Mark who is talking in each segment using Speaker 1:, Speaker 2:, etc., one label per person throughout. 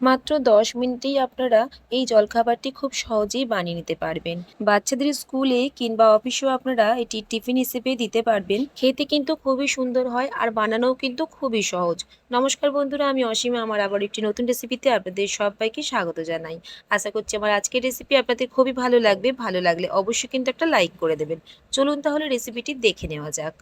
Speaker 1: মাত্র দশ মিনিটেই আপনারা এই জলখাবারটি খুব সহজেই বানিয়ে নিতে পারবেন। বাচ্চাদের স্কুলে কিংবা অফিসেও আপনারা এটি টিফিন হিসেবে দিতে পারবেন। খেতে কিন্তু খুবই সুন্দর হয় আর বানানোও কিন্তু খুবই সহজ। নমস্কার বন্ধুরা, আমি অসীমা। আমার আবার একটি নতুন রেসিপিতে আপনাদের সবাইকে স্বাগত জানাই। আশা করছি আমার আজকের রেসিপি আপনাদের খুবই ভালো লাগবে। ভালো লাগলে অবশ্যই কিন্তু একটা লাইক করে দেবেন। চলুন তাহলে রেসিপিটি দেখে নেওয়া যাক।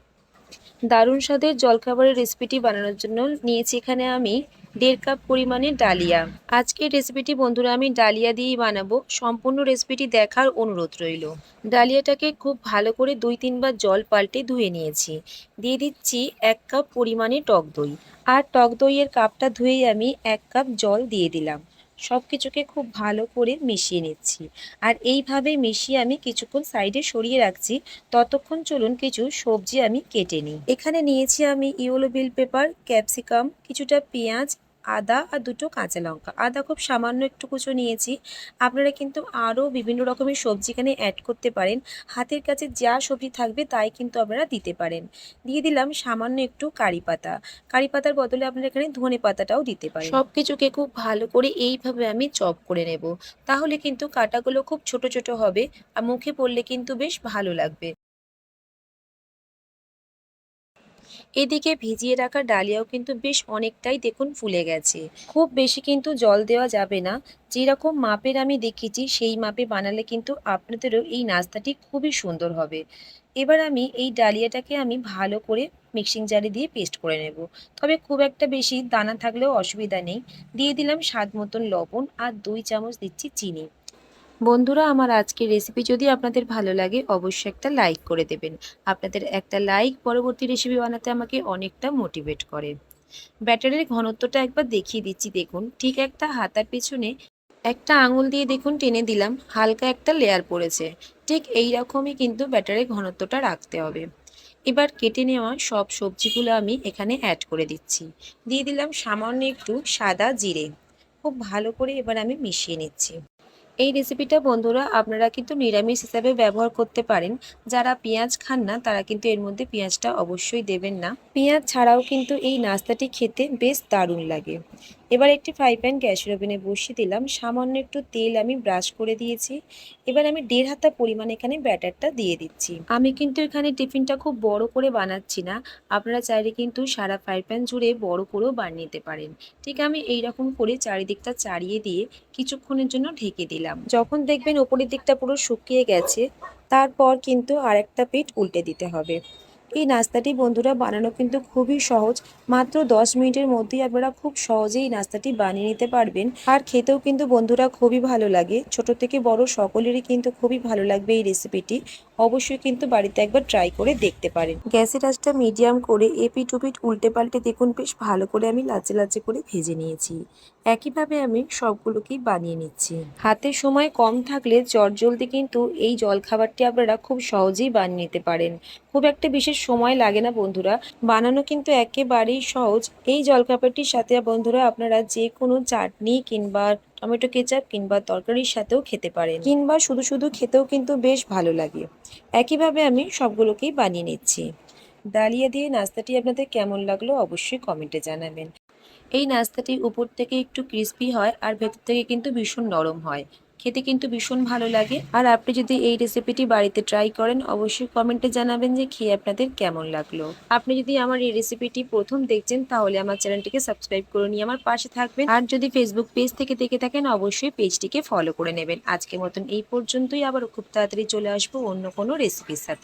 Speaker 1: দারুণ স্বাদের জলখাবারের রেসিপিটি বানানোর জন্য নিয়েছি এখানে আমি দেড় কাপ পরিমাণে ডালিয়া। আজকের রেসিপিটি বন্ধুরা আমি ডালিয়া দিয়েই বানাবো। সম্পূর্ণ রেসিপিটি দেখার অনুরোধ রইল। ডালিয়াটাকে খুব ভালো করে দুই তিনবার জল পাল্টে ধুয়ে নিয়েছি। দিয়ে দিচ্ছি এক কাপ পরিমাণে টক দই। আর টক দইয়ের কাপটা ধুয়েই আমি এক কাপ জল দিয়ে দিলাম। সব কিছুকে খুব ভালো করে মিশিয়ে নিচ্ছি। আর এইভাবে মিশিয়ে আমি কিছুক্ষণ সাইডে সরিয়ে রাখছি। ততক্ষণ চলুন কিছু সবজি আমি কেটে নিই। এখানে নিয়েছি আমি ইয়েলো বিল পেপার, ক্যাপসিকাম, কিছুটা পেঁয়াজ আদা আর দুটো কাঁচা লঙ্কা। আদা খুব সামান্য একটু কুচো নিয়েছি। আপনারা কিন্তু আরও বিভিন্ন রকমের সবজি এখানে অ্যাড করতে পারেন। হাতের কাছে যা সবজি থাকবে তাই কিন্তু আপনারা দিতে পারেন। দিয়ে দিলাম সামান্য একটু কারি পাতা। কারি পাতার বদলে আপনারা এখানে ধনে পাতাটাও দিতে পারেন। সব কিছুকে খুব ভালো করে এইভাবে আমি চপ করে নেব। তাহলে কিন্তু কাটাগুলো খুব ছোট ছোট হবে আর মুখে পড়লে কিন্তু বেশ ভালো লাগবে। এদিকে ভিজিয়ে রাখা ডালিয়াও কিন্তু বেশ অনেকটাই দেখুন ফুলে গেছে। খুব বেশি কিন্তু জল দেওয়া যাবে না। যেরকম মাপের আমি দেখেছি সেই মাপে বানালে কিন্তু আপনাদেরও এই নাস্তাটি খুবই সুন্দর হবে। এবার আমি এই ডালিয়াটাকে আমি ভালো করে মিক্সিং জারে দিয়ে পেস্ট করে নেব। তবে খুব একটা বেশি দানা থাকলেও অসুবিধা নেই। দিয়ে দিলাম স্বাদ মতন লবণ আর দুই চামচ দিচ্ছি চিনি। বন্ধুরা, আমার আজকের রেসিপি যদি আপনাদের ভালো লাগে, অবশ্যই একটা লাইক করে দেবেন। আপনাদের একটা লাইক পরবর্তী রেসিপি বানাতে আমাকে অনেকটা মোটিভেট করে। ব্যাটারের ঘনত্বটা একবার দেখিয়ে দিচ্ছি, দেখুন। ঠিক একটা হাতার পিছনে একটা আঙুল দিয়ে দেখুন, টেনে দিলাম। হালকা একটা লেয়ার পড়েছে। ঠিক এই রকমই কিন্তু ব্যাটারের ঘনত্বটা রাখতে হবে। এবার কেটে নেওয়া সব সবজিগুলো আমি এখানে অ্যাড করে দিচ্ছি। দিয়ে দিলাম সামান্য একটু সাদা জিরে। খুব ভালো করে এবার আমি মিশিয়ে নিচ্ছি। এই রেসিপিটা বন্ধুরা আপনারা কিন্তু নিরামিষ হিসাবে ব্যবহার করতে পারেন। যারা পেঁয়াজ খান না, তারা কিন্তু এর মধ্যে পেঁয়াজটা অবশ্যই দেবেন না। পেঁয়াজ ছাড়াও কিন্তু এই নাস্তাটি খেতে বেশ দারুণ লাগে। এবার একটি ফ্রাই প্যান গ্যাসের ওভেনে বসিয়ে দিলাম। সামান্য একটু তেল আমি ব্রাশ করে দিয়েছি। এবার আমি দেড় হাতা পরিমাণ এখানে ব্যাটারটা দিয়ে দিচ্ছি। আমি কিন্তু এখানে টিফিনটা খুব বড় করে বানাচ্ছি না। আপনারা চাইলে কিন্তু সারা ফ্রাই প্যান জুড়ে বড় করেও বানিয়ে নিতে পারেন। ঠিক আমি এই রকম করে চারিদিকটা চাড়িয়ে দিয়ে কিছুক্ষণের জন্য ঢেকে দিলাম। যখন দেখবেন ওপরের দিকটা পুরো শুকিয়ে গেছে, তারপর কিন্তু আরেকটা পিঠ উল্টে দিতে হবে। এই নাস্তাটি বন্ধুরা বানানো কিন্তু খুবই সহজ। মাত্র দশ মিনিটের মধ্যেই আপনারা খুব সহজেই এই নাস্তাটি বানিয়ে নিতে পারবেন। আর খেতেও কিন্তু বন্ধুরা খুবই ভালো লাগে। ছোট থেকে বড় সকলেরই কিন্তু খুবই ভালো লাগবে এই রেসিপিটি। অবশ্যই কিন্তু বাড়িতে একবার ট্রাই করে দেখতে পারেন। গ্যাসের আঁচটা মিডিয়াম করে এপি টুপিট উল্টে পাল্টে দেখুন। বেশ ভালো করে আমি লাচে লাচে করে ভেজে নিয়েছি। একইভাবে আমি সবগুলোকেই বানিয়ে নিচ্ছি। হাতে সময় কম থাকলে চটজলদি কিন্তু এই জলখাবারটি আপনারা খুব সহজেই বানিয়ে নিতে পারেন। খুব একটা বিশেষ সময় লাগে না বন্ধুরা। বানানো কিন্তু একেবারেই সহজ। এই জলখাবারটির সাথে বন্ধুরা আপনারা যে কোনো চাটনি কিংবা টমেটো কেচাপ কিংবা তরকারির সাথেও খেতে পারেন। কিংবা শুধু শুধু খেতেও কিন্তু বেশ ভালো লাগে। একইভাবে আমি সবগুলোকেই বানিয়ে নিচ্ছি। ডালিয়া দিয়ে নাস্তাটি আপনাদের কেমন লাগল অবশ্যই কমেন্টে জানাবেন। এই নাস্তাটি উপর থেকে একটু ক্রিস্পি হয় আর ভেতর থেকে কিন্তু ভীষণ নরম হয়। খেতে কিন্তু ভীষণ ভালো লাগে। আর আপনি যদি এই রেসিপিটি বাড়িতে ট্রাই করেন, অবশ্যই কমেন্টে জানাবেন যে খেয়ে আপনাদের কেমন লাগল। আপনি যদি আমার এই রেসিপিটি প্রথম দেখছেন, তাহলে আমার চ্যানেলটিকে সাবস্ক্রাইব করে নিয়ে আমার পাশে থাকবেন। আর যদি ফেসবুক পেজ থেকে দেখে থাকেন, অবশ্যই পেজটিকে ফলো করে নেবেন। আজকের মতন এই পর্যন্তই। আবার খুব তাড়াতাড়ি চলে আসব অন্য কোনো রেসিপির সাথে।